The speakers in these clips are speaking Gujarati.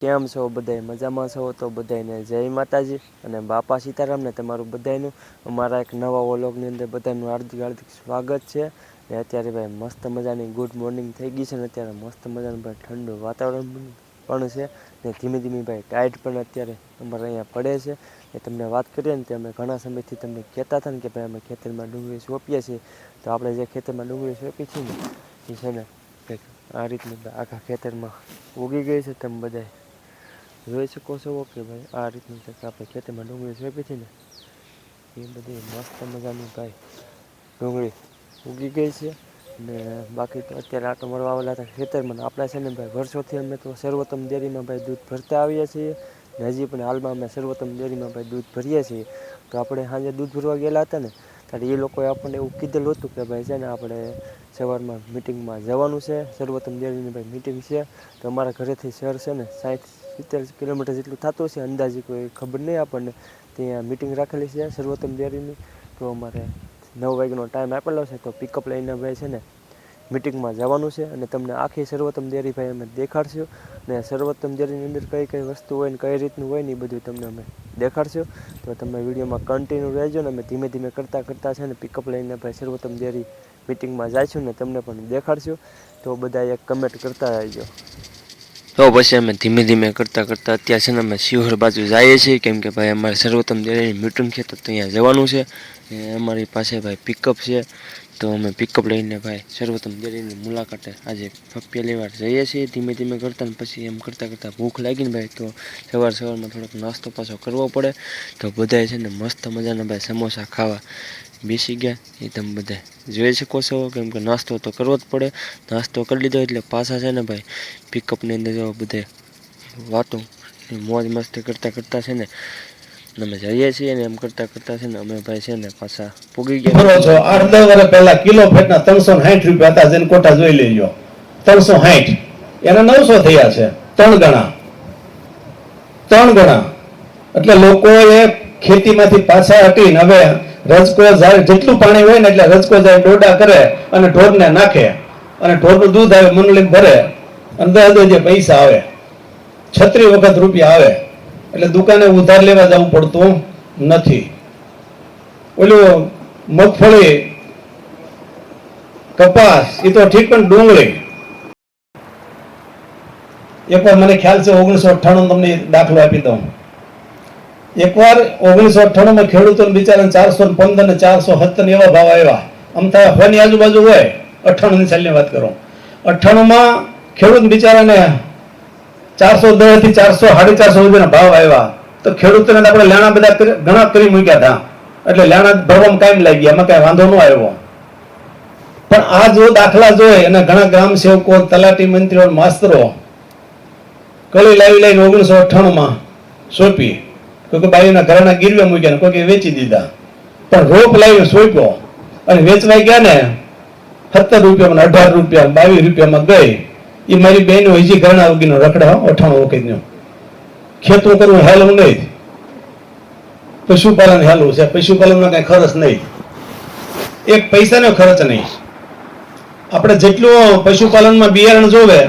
કેમ છો? બધાય મજામાં છો? તો બધાયને જય માતાજી અને બાપા સીતારામને તમારું બધાયનું અમારા એક નવા ઓલોગની અંદર બધાનું હાર્દિક હાર્દિક સ્વાગત છે. ને અત્યારે ભાઈ મસ્ત મજાની ગુડ મોર્નિંગ થઈ ગઈ છે ને અત્યારે મસ્ત મજાનું ભાઈ ઠંડુ વાતાવરણ પણ છે. ને ધીમે ધીમે ભાઈ ટાઈટ પણ અત્યારે અમારે અહીંયા પડે છે. એ તમને વાત કરીએ ને તે અમે ઘણા સમયથી તમને કહેતા હતા ને કે ભાઈ અમે ખેતરમાં ડુંગળી સોંપીએ છીએ. તો આપણે જે ખેતરમાં ડુંગળી સોંપી છીએ ને, એ છે ને કંઈક આ રીતનું આખા ખેતરમાં ઉગી ગઈ છે. તમે બધાય જોઈ શકો છો ઓકે ભાઈ આ રીતનું કંઈક આપણે ખેતરમાં ડુંગળી સોંપી છે ને એ બધી મસ્ત મજાની ભાઈ ડુંગળી ઉગી ગઈ છે ને બાકી તો અત્યારે આટો મળવા આવેલા હતા ખેતરમાં આપણે છે ને ભાઈ વર્ષોથી અમે તો સર્વોત્તમ ડેરીમાં ભાઈ દૂધ ભરતા આવીએ છીએ ને હજી પણ હાલમાં અમે સર્વોત્તમ ડેરીમાં ભાઈ દૂધ ભરીએ છીએ તો આપણે સાંજે દૂધ ભરવા ગયેલા હતા ને ત્યારે એ લોકોએ આપણને એવું કીધેલું હતું કે ભાઈ છે ને આપણે સવારમાં મિટિંગમાં જવાનું છે સર્વોત્તમ ડેરીની ભાઈ મિટિંગ છે તો અમારા ઘરેથી શહેર છે ને સાઠ સિત્તેર કિલોમીટર જેટલું થતું છે અંદાજે કોઈ ખબર નહીં આપણને. ત્યાં મિટિંગ રાખેલી છે, સર્વોત્તમ ડેરીની તો અમારે નવ વાગ્યાનો ટાઈમ આપેલો છે, તો પિકઅપ લઈને ભાઈ છે ને મિટિંગમાં જવાનું છે. અને તમને આખી સર્વોત્તમ ડેરી ભાઈ અમે દેખાડશું. ને સર્વોત્તમ ડેરીની અંદર કઈ કઈ વસ્તુ હોય ને કઈ રીતનું હોય ને એ બધું તમને અમે દેખાડશું. તો તમે વિડીયોમાં કન્ટિન્યુ રહેજો ને અમે ધીમે ધીમે કરતાં કરતાં છે ને પિકઅપ લઈને ભાઈ સર્વોત્તમ ડેરી મિટિંગમાં જઈશું ને તમને પણ દેખાડશું. તો બધા એક કમેન્ટ કરતા રહેજો. તો પછી અમે ધીમે ધીમે કરતાં કરતાં અત્યારે છે ને અમે શિહોર બાજુ જઈએ છીએ. કેમ કે ભાઈ અમારે સર્વોત્તમ દેરાની મીટિંગ છે તો ત્યાં જવાનું છે. અમારી પાસે ભાઈ પિકઅપ છે. તો અમે પિકઅપ લઈને ભાઈ સર્વોત્તમ ડેરીની મુલાકાતે આજે પહેલી વાર જઈએ છીએ. ધીમે ધીમે કરતા ને પછી એમ કરતાં કરતાં ભૂખ લાગીને ભાઈ તો સવાર સવારમાં થોડોક નાસ્તો પાછો કરવો પડે. તો બધાય છે ને મસ્ત મજાના ભાઈ સમોસા ખાવા બેસી ગયા. એ તમે બધા જોઈ શકો છો. કેમ કે નાસ્તો તો કરવો જ પડે. નાસ્તો કરી લીધો એટલે પાછા છે ને ભાઈ પિકઅપની અંદર બધે વાતો મોજ મસ્તી કરતાં કરતાં છે ને અમે જઈએ છીએ ને એમ કરતા કરતા છે ને અમે ભાઈ છે ને પાછા પૂગી ગયા. બરો છો. આઠ દસ વર્ષ પહેલા કિલો ફેટના ત્રણસો સાઠ રૂપિયા હતા, જેને કોટા જોઈ લેજો. ત્રણસો સાઠ એના નવસો થયા છે, ત્રણ ગણા. ત્રણ ગણા. એટલે લોકોએ ખેતીમાંથી પાછા હટીને હવે રજકો જાય જેટલું પાણી હોય ને એટલે રજકો જાય ડોડા કરે અને ઢોરને નાખે. અને ઢોરનું દૂધ આવે મનલી ભરે. અને દસ પૈસા આવે, છત્રી વખત રૂપિયા આવે. એટલે દુકાને ઉધાર લેવા જવું પડતું નથી. ઓલું મગફળી, કપાસ એ તો ઠીક, પણ ડુંગળી. એકવાર મને ખ્યાલ છે ઓગણીસો અઠ્ઠાણું તમને દાખલો આપી દઉં. એકવાર ઓગણીસો અઠ્ઠાણું માં ખેડૂતો બિચારા ચારસો ને પંદર ને ચારસો સત્તર એવા ભાવ આવ્યા. અમથા ફની આજુબાજુ હોય. અઠ્ઠાણું ની સાલની વાત કરો. અઠ્ઠાણું માં ખેડૂત બિચારાને ચારસો દસથી ચારસો સાડી ચારસો રૂપિયાના ભાવ આવ્યા. તો ખેડૂતોને આપણે લેણા બધા ઘણા કરી મૂક્યા હતા એટલે લેણા ભરવામાં કાયમ લાગી એમાં કઈ વાંધો ન આવ્યો. પણ આ જો દાખલા જોઈ અને ઘણા ગ્રામ સેવકો, તલાટી મંત્રીઓ માસ્તરો કળી લાવી લઈને ઓગણીસો અઠ્ઠાણું માં સોંપી કોઈ કે બાઈના ઘરના ગીરવે મૂક્યા ને કોઈ વેચી દીધા. પણ રોપ લાવી સોંપ્યો. અને વેચવાઈ ગયા ને સત્તર રૂપિયામાં અઢાર રૂપિયા બાવીસ રૂપિયામાં ગઈ. એ મારી બેન હજી ઘરના ઉગીનો રખડા અઠાણું વખતનો ખેતરું કરવું હેલવું નહીં. પશુપાલન હેલવું છે, પશુપાલનમાં કઈ ખર્ચ નહીં. એક પૈસાનો ખર્ચ નહીં. આપણે જેટલું પશુપાલનમાં બિયારણ જોવે,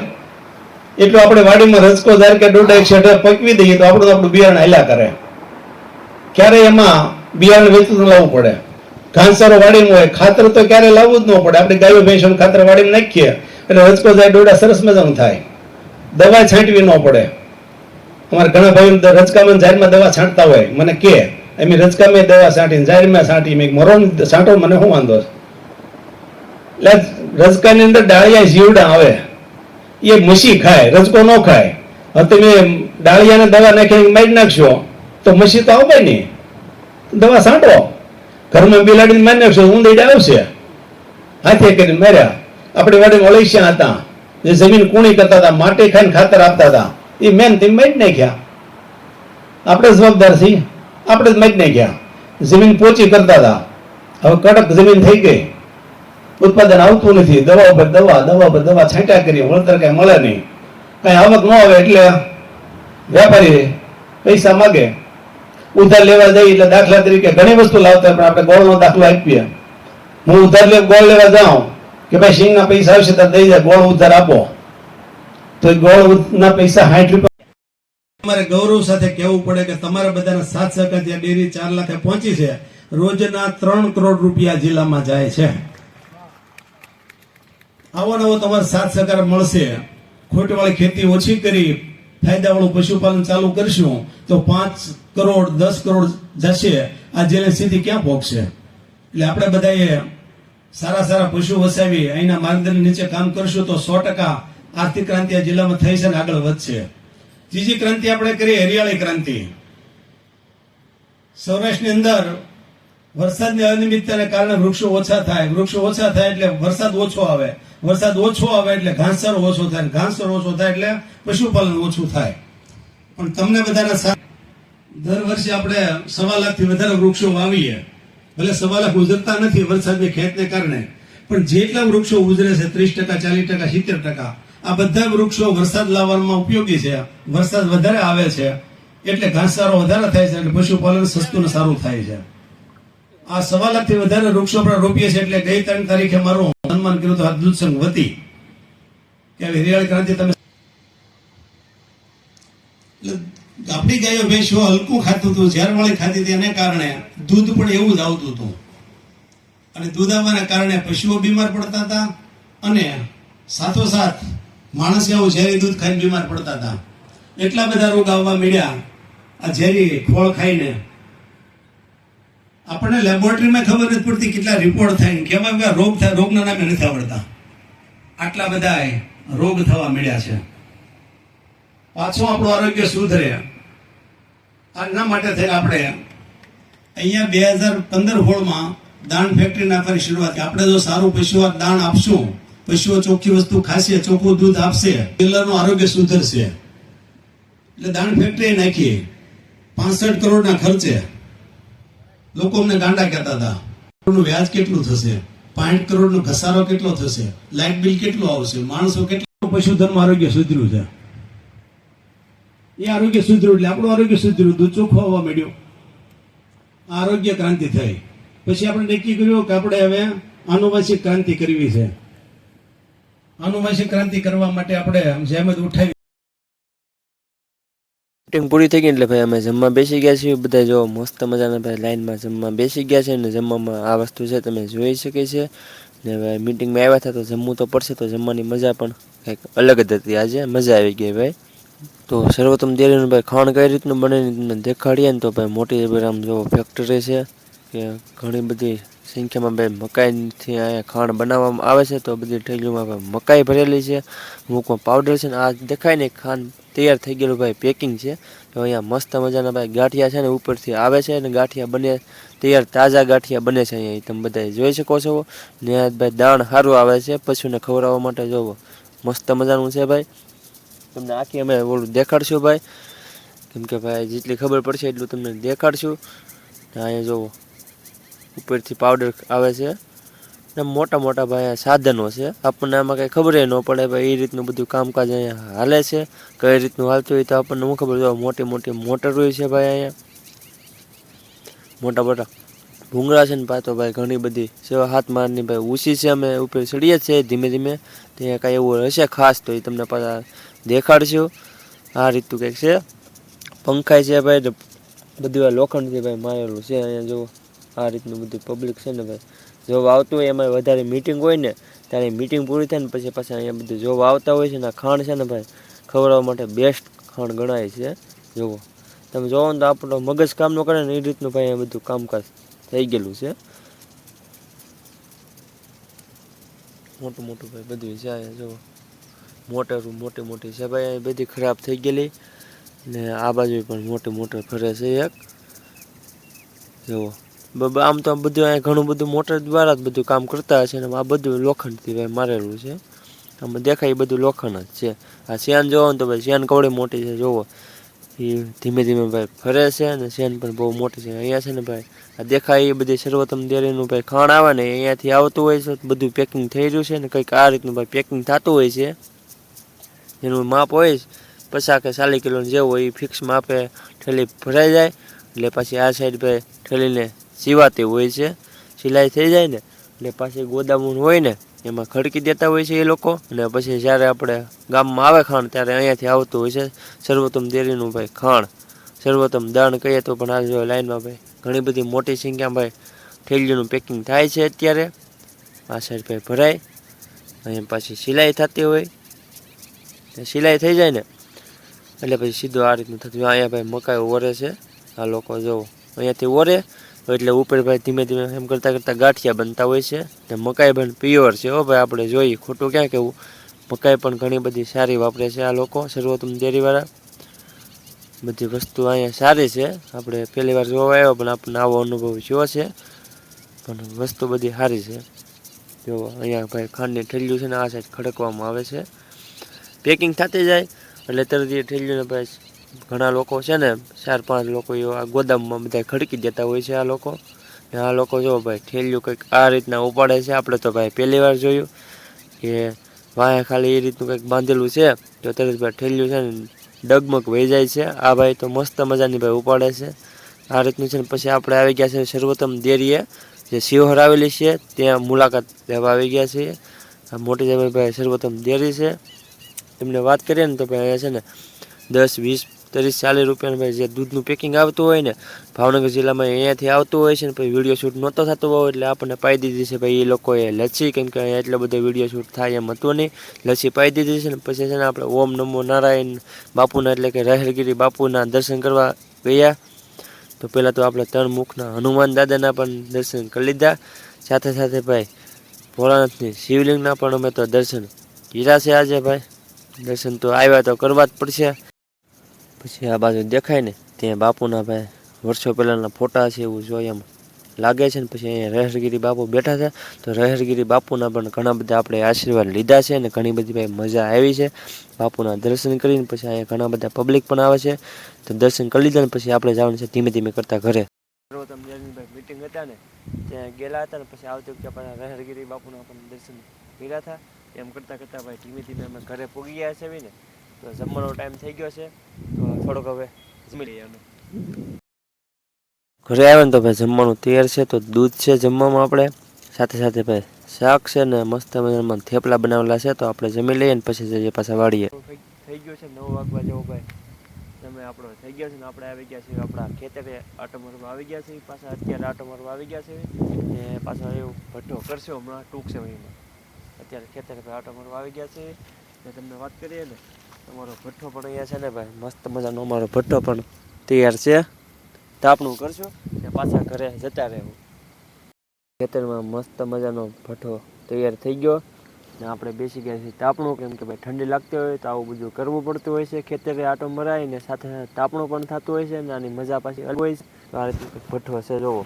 એટલું આપણે વાડીમાં રસકો ધાર કે દોઢ એક શેઠ પકવી દઈએ તો આપણું આપણું બિયારણ હેલા કરે. ક્યારે એમાં બિયારણ વેચતું લાવવું પડે. ઘાસચારો વાડીમાં હોય, ખાતર તો ક્યારે લાવવું જ ન પડે. આપણે ગાયો, ભેંસોનું ખાતર વાડીમાં નાખીએ. એટલે રસકો જાય ડોડા સરસ મજાનું થાય. દવા છાંટવી ન પડે. અમારે ઘણા ભાઈઓ દ- રજકામાં જાહેરમાં દવા છાંટતા હોય. મને કે, એમ રજકામાં દવા છાંટીને જાહેરમાં છાંટી, મેં મરો છાંટો, મને શું વાંધો એટલે રજકાની અંદર ડાળિયા જીવડા આવે. એ મસી ખાય, રજકો ન ખાય. હવે તમે ડાળિયાને દવા નાખીને મારી નાખશો, તો મસી તો આવે નહીં. દવા છાંટો. ઘરમાં બિલાડીને મારી નાખશો ઊંધીડા આવશે. હાથે કરીને માર્યા. આપણે વડે ઓળૈસિયા હતા. જે જમીન કૂણી કરતા હતા, માટી ખાઈને ખાતર આપતા હતા. એ મેન તે મારી નાખ્યા આપણે જવાબદાર છીએ. આપણે જ મારી નાખ્યા જમીન પોચી કરતા હતા. હવે કડક જમીન થઈ ગઈ. ઉત્પાદન આવતું નથી. દવા ઉપર દવા દવા ઉપર દવા છાંટ્યા કરીએ. વળતર કઈ મળે નહીં. કઈ આવક ન આવે એટલે વેપારી પૈસા માગે. ઉધાર લેવા જઈએ એટલે દાખલા તરીકે ઘણી વસ્તુ લાવતા પણ આપણે ગોળનો દાખલો આપીએ. હું ઉધાર લે, ગોળ લેવા જાઉં. કે ભાઈ સિંગના પૈસા આવશે તો દઈ જાય ગોળ ઉધાર આપો. તો એ ગોળ ના પૈસા સાઠ તમારે ગૌરવ સાથે કહેવું પડે કે તમારા બધાના સાત સહકાર જ્યાં ડેરી ચાર લાખે પહોંચી છે. રોજના ત્રણ કરોડ રૂપિયા જિલ્લામાં જાય છે. આવો નવો તમારો સાત સહકાર મળશે. ખોટવાળી ખેતી ઓછી કરી, ફાયદાવાળું પશુપાલન ચાલુ કરશું, તો પાંચ કરોડ, દસ કરોડ જશે. આ જેને સીધી ક્યાં પહોંચશે એટલે આપણે બધાએ સારા સારા પશુ વસાવી, અહીંના માર્ગદર્શન નીચે કામ કરશું તો સો ટકા આર્થિક ક્રાંતિ આ જિલ્લામાં થઈ છે અને આગળ વધશે. ત્રીજી ક્રાંતિ આપણે કરીએ, હરિયાળી ક્રાંતિ. સૌરાષ્ટ્રની અંદર વરસાદની અનિયમિતતાને કારણે વૃક્ષો ઓછા થાય. વૃક્ષો ઓછા થાય એટલે વરસાદ ઓછો આવે. વરસાદ ઓછો આવે એટલે ઘાસચારો ઓછો થાય. ઘાસચારો ઓછો થાય એટલે પશુપાલન ઓછું થાય. પણ તમને બધાના દર વર્ષે આપણે સવા લાખથી વધારે વૃક્ષો વાવીએ. ભલે સવા ગુજરતા નથી, વરસાદની ખેતને કારણે. પણ જેટલા વૃક્ષો ઉજરે છે, ત્રીસ ટકા, ચાલીસ ટકા, સિત્તેર ટકા, આ બધા વૃક્ષો વરસાદ લાવવામાં ઉપયોગી છે. વરસાદ વધારે આવે છે, એટલે ઘાસચારો વધારે થાય છે એટલે પશુપાલન સસ્તું ને સારું થાય છે. આ સવા લાખથી વધારે વૃક્ષો આપણે રોપીએ છીએ, એટલે ગઈ ત્રણ તારીખે મારું સન્માન કર્યું હતું, આ સંઘ વતી. કે હરિયાળી ક્રાંતિ તમે આપણી ગાયો ભેંસો હલકું ખાતું હતું ઝેરવાળી ખાતી હતી, એને કારણે દૂધ પણ એવું જ આવતું હતું. અને દૂધ આવવાના કારણે પશુઓ બીમાર પડતા હતા અને સાથોસાથ માણસ આવું ઝેરી દૂધ ખાઈને બીમાર પડતા હતા. એટલા બધા રોગ આવવા મળ્યા આ ઝેરી ખોળ ખાઈને આપણને લેબોરેટરીમાં ખબર નથી પડતી કેટલા રિપોર્ટ થાય કેવા કેવા રોગ થાય રોગના નામે નથી આવડતા. આટલા બધા રોગ થવા મળ્યા છે. પાછું આપણું આરોગ્ય સુધરે. આના માટે થઈને આપણે અહીંયા બે હજાર પંદર હોળમાં દાણ ફેક્ટરી નાખવાની શરૂઆત આપણે જો સારું પશુઓ દાણ આપશું, પશુઓ ચોખ્ખી વસ્તુ ખાશે, ચોખ્ખું દૂધ આપશે પિલરનું આરોગ્ય સુધરશે. એટલે દાણ ફેક્ટરી નાખી પાસઠ કરોડના ખર્ચે. લોકો અમને ગાંડા કહેતા હતા નું વ્યાજ કેટલું થશે? પાંઠ કરોડનો ઘસારો કેટલો થશે? લાઇટ બિલ કેટલું આવશે? માણસો કેટલું પશુધન આરોગ્ય સુધર્યું છે. એ આરોગ્ય સુધર્યું એટલે આપણું આરોગ્ય સુધર્યું, દૂધ ચોખ્ખું આવવા માંડ્યું. આરોગ્ય ક્રાંતિ થઈ. પછી આપણે નક્કી કર્યું કે આપણે હવે આનુવંશિક ક્રાંતિ કરવી છે. આનુવંશિક ક્રાંતિ કરવા માટે આપણે જહેમત ઉઠાવી મીટિંગ પૂરી થઈ ગઈ એટલે ભાઈ અમે જમવા બેસી ગયા છીએ. બધા જો મસ્ત મજાના ભાઈ લાઈનમાં જમવા બેસી ગયા છે ને જમવામાં આ વસ્તુ છે તમે જોઈ શકે છે. ને હવે મીટિંગમાં આવ્યા હતા તો જમવું તો પડશે, તો જમવાની મજા પણ કંઈક અલગ જ હતી. આજે મજા આવી ગઈ ભાઈ. તો સર્વોત્તમ દેરીનું ભાઈ ખાણ કઈ રીતનું બને તમને દેખાડીએ ને તો ભાઈ મોટી ભાઈ આમ જો ફેક્ટરી છે, કે ઘણી બધી સંખ્યામાં ભાઈ મકાઈથી અહીંયા ખાણ બનાવવામાં આવે છે, તો બધી ઠેલીઓમાં ભાઈ મકાઈ ભરેલી છે અમુકમાં પાવડર છે ને આ દેખાય ને ખાંડ તૈયાર થઈ ગયેલું ભાઈ પેકિંગ છે, તો અહીંયા મસ્ત મજાના ભાઈ ગાંઠિયા છે ને ઉપરથી આવે છે અને ગાંઠિયા બને તૈયાર તાજા ગાંઠિયા બને છે અહીંયા તમે બધા જોઈ શકો છો. ને ભાઈ દાણ સારું આવે છે, પશુને ખવડાવવા માટે જોવો. મસ્ત મજાનું છે ભાઈ. તમને આખી અમે ઓલું દેખાડશું ભાઈ. કેમ કે ભાઈ જેટલી ખબર પડશે એટલું તમને દેખાડશું. અહીંયા જોવો ઉપરથી પાવડર આવે છે. ને મોટા મોટા ભાઈ સાધનો છે. આપણને આમાં કંઈ ખબર ન પડે ભાઈ એ રીતનું બધું કામકાજ અહીંયા હાલે છે. કઈ રીતનું હાલતું હોય તો આપણને હું ખબર જો મોટી મોટી મોટર હોય છે ભાઈ અહીંયા. મોટા મોટા ભૂંગળા છે ને પાછો ભાઈ ઘણી બધી સેવા હાથ મારની ભાઈ ઊંચી છે અમે ઉપર ચડીએ છીએ ધીમે ધીમે. ત્યાં કાંઈ એવું હશે ખાસ તો એ તમને પાછા દેખાડશું. આ રીતનું કંઈક છે. પંખાય છે ભાઈ ને બધું લોખંડથી ભાઈ મારેલું છે. અહીંયા જુઓ, આ રીતનું બધું પબ્લિક છે ને ભાઈ. જોબ આવતું હોય, એમાં વધારે મિટિંગ હોય ને, ત્યારે મીટિંગ પૂરી થાય ને પછી પાછા અહીંયા બધું જોવા આવતા હોય છે ને ખાણ છે ને ભાઈ, ખવડાવવા માટે બેસ્ટ ખાણ ગણાય છે. જુઓ. તમે જોવો ને તો આપણો મગજ કામ ન કરે ને, એ રીતનું ભાઈ અહીંયા બધું કામકાજ થઈ ગયેલું છે. મોટું મોટું ભાઈ બધું છે અહીંયા, જુઓ. મોટરું મોટી મોટી છે ભાઈ, અહીં બધી ખરાબ થઈ ગયેલી. ને આ બાજુ પણ મોટી મોટર ફરે છે એક. જુઓ. આમ તો બધું અહીંયા ઘણું બધું મોટર દ્વારા જ બધું કામ કરતા હશે ને આ બધું લોખંડથી ભાઈ મારેલું છે. આમાં દેખાય એ બધું લોખંડ જ છે. આ શેન જોવો ને તો ભાઈ, શેન કવડી મોટી છે જોવો એ ધીમે ધીમે ભાઈ ફરે છે અને શેન પણ બહુ મોટી છે. અહીંયા છે ને ભાઈ, આ દેખાય એ બધી સર્વોત્તમ ડેરીનું ભાઈ ખાણ આવે ને અહીંયાથી આવતું હોય છે, બધું પેકિંગ થઈ રહ્યું છે ને કંઈક આ રીતનું ભાઈ પેકિંગ થતું હોય છે. એનું માપ હોય પચાસ કે ચાલીસ કિલોનું જેવું હોય, એ ફિક્સ માપે ઠેલી ભરાઈ જાય. એટલે પછી આ સાઈડ ભાઈ ઠેલીને સીવાતી હોય છે. સિલાઈ થઈ જાય ને, એટલે પાછી ગોદામું હોય ને, એમાં ખડકી દેતા હોય છે એ લોકો. અને પછી જ્યારે આપણે ગામમાં આવે ખાણ, ત્યારે અહીંયાથી આવતું હોય છે. સર્વોત્તમ દેરીનું ભાઈ ખાણ, સર્વોત્તમ દાણ કહીએ તો પણ આ લાઈનમાં ભાઈ ઘણી બધી મોટી સંખ્યામાં ભાઈ ઠેલીનું પેકિંગ થાય છે અત્યારે. આ સાઈડ ભાઈ ભરાય. અહીંયા પાછી સિલાઈ થતી હોય. સિલાઈ થઈ જાય ને, એટલે પછી સીધું આ રીતનું થતું. અહીંયા ભાઈ મકાઈ ઓરે છે. આ લોકો જોવો અહીંયાથી ઓરે, એટલે ઉપર ભાઈ ધીમે ધીમે એમ કરતાં કરતાં ગાંઠિયા બનતા હોય છે. ને મકાઈ પણ પ્યોર છે હો ભાઈ. આપણે જોઈએ ખોટું ક્યાં કહેવું મકાઈ પણ ઘણી બધી સારી વાપરે છે આ લોકો, સર્વોત્તમ ડેરીવાળા. બધી વસ્તુ અહીંયા સારી છે. આપણે પહેલી વાર જોવા આવ્યો, પણ આપણને આવો અનુભવ થયો છે. પણ વસ્તુ બધી સારી છે. જો અહીંયા ભાઈ ખાંડની ઠેલ્યું છે ને, આ સાઈડ ખડકવામાં આવે છે. પેકિંગ થતી જાય એટલે તરત એ ઠેલીઓને ભાઈ ઘણા લોકો છે ને ચાર પાંચ લોકો એવા ગોદામમાં બધા ખડકી દેતા હોય છે આ લોકો. ને આ લોકો જો ભાઈ ઠેલિયું કંઈક આ રીતના ઉપાડે છે. આપણે તો ભાઈ પહેલી વાર જોયું કે વાંહે ખાલી એ રીતનું કંઈક બાંધેલું છે. તો તરત ભાઈ ઠેલ્યું છે ને ડગમગ વહી જાય છે. આ ભાઈ તો મસ્ત મજાની ભાઈ ઉપાડે છે. આ રીતનું છે ને પછી આપણે આવી ગયા છે સર્વોત્તમ દેરીએ, જે શિવહર આવેલી છે. ત્યાં મુલાકાત લેવા આવી ગયા છીએ. મોટી જમીન ભાઈ સર્વોત્તમ દેરી છે. એમને વાત કરીએ ને તો ભાઈ અહીંયા છે ને દસ, વીસ, ત્રીસ, ચાલીસ રૂપિયાનું ભાઈ જે દૂધનું પેકિંગ આવતું હોય ને, ભાવનગર જિલ્લામાં અહીંયાથી આવતું હોય છે ને, પછી વીડિયો શૂટ નહોતો થતો હોય એટલે આપણને પાઈ દીધી છે ભાઈ એ લોકોએ લચ્છી કેમ કે અહીંયા એટલો બધો વીડિયો શૂટ થાય એમ હતું નહીં. લચ્છી પાઈ દીધી છે ને, પછી છે ને આપણે ઓમ નમો નારાયણ બાપુના એટલે કે રહેરગીરી બાપુના દર્શન કરવા ગયા. તો પહેલાં તો આપણે ત્રણ મુખના હનુમાન દાદાના પણ દર્શન કરી લીધા. સાથે સાથે ભાઈ ભોળાનાથની શિવલિંગના પણ અમે તો દર્શન કર્યા છે આજે ભાઈ. દર્શન તો આવ્યા તો કરવા જ પડશે. પછી આ બાજુ દેખાય ને, ત્યાં બાપુના ભાઈ વર્ષો પહેલાંના ફોટા છે એવું જોઈએ એમ લાગે છે ને, પછી અહીંયા રહેરગીરી બાપુ બેઠા છે. તો રહેરગીરી બાપુના પણ ઘણા બધા આપણે આશીર્વાદ લીધા છે અને ઘણી બધી ભાઈ મજા આવી છે. બાપુના દર્શન કરીને પછી અહીંયા ઘણા બધા પબ્લિક પણ આવે છે. તો દર્શન કરી લીધા ને, પછી આપણે જવાનું છે ધીમે ધીમે કરતા ઘરે. સર્વોત્તમ મિટિંગ હતા ને, ત્યાં ગયેલા હતા ને, પછી આવતી વખતે પાછા રહેરગીરી બાપુના પણ દર્શન કર્યા હતા. એમ કરતાં કરતાં ભાઈ ધીમે ધીમે અમે ઘરે પૂગી ગયા છે ને તો જમવાનો ટાઈમ થઈ ગયો છે. તો થોડોક હવે જમી લઈએ ઘરે આવે ને તો ભાઈ જમવાનું તૈયાર છે તો દૂધ છે જમવામાં આપણે. સાથે સાથે ભાઈ શાક છે ને મસ્ત મજામાં થેપલા બનાવેલા છે તો આપણે જમી લઈએ ને પછી જઈએ પાછા વાળીએ થઈ ગયો છે નવ વાગવા જેવો ભાઈ. તમે આપણો થઈ ગયો છે ને આપણે આવી ગયા છીએ આપણા ખેતરે આટો મારવા આવી ગયા છીએ પાછા અત્યારે આટો મારવા આવી ગયા છીએ ને પાછા એવું ભઠ્ઠો કરશો હમણાં ટૂંક સમયમાં. અત્યારે ખેતરે ભાઈ આટો મારવા આવી ગયા છે. મેં તમને વાત કરીએ ને તમારો ભઠ્ઠો પણ અહીંયા છે ને ભાઈ, મસ્ત મજાનો અમારો ભઠ્ઠો પણ તૈયાર છે. તાપણું કરશું ને પાછા ઘરે જતા રહેવું? ખેતરમાં મસ્ત મજાનો ભઠ્ઠો તૈયાર થઈ ગયો. ને આપણે બેસી ગયા છીએ તાપણું, કેમ કે ભાઈ ઠંડી લાગતી હોય તો આવું બધું કરવું પડતું હોય છે. ખેતરે આટો મરાય ને સાથે સાથે તાપણું પણ થતું હોય છે ને આની મજા પાછી અલગ હોય છે. આ રીતે ભઠ્ઠો છે, જોવો.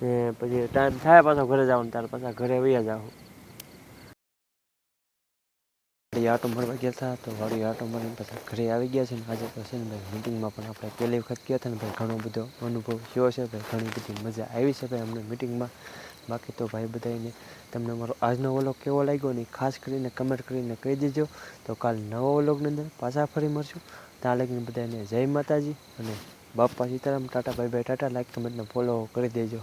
ને પછી ટાઈમ થાય પાછો ઘરે જવાનું, ત્યારે પાછા ઘરે વૈયા જાવ વાડી આટો મળવા ગયા હતા, તો વાળી આટો મળીને પાછા ઘરે આવી ગયા છે ને આજે તો છે ને ભાઈ મિટિંગમાં પણ આપણે પહેલી વખત ગયા હતા ને ભાઈ ઘણો બધો અનુભવ થયો છે, ભાઈ ઘણી બધી મજા આવી છે ભાઈ અમને મિટિંગમાં બાકી તો ભાઈ બધાને તમને મારો આજનો વ્લોગ કેવો લાગ્યો ને ખાસ કરીને કમેન્ટ કરીને કહી દેજો. તો કાલ નવો વ્લોગની અંદર પાછા ફરી મળશું. ત્યાં લગીને બધાને જય માતાજી અને બાપા સીતારામ, ટાટા ભાઈ ભાઈ ટાટા લાઈક કમેન્ટને ફોલો કરી દેજો.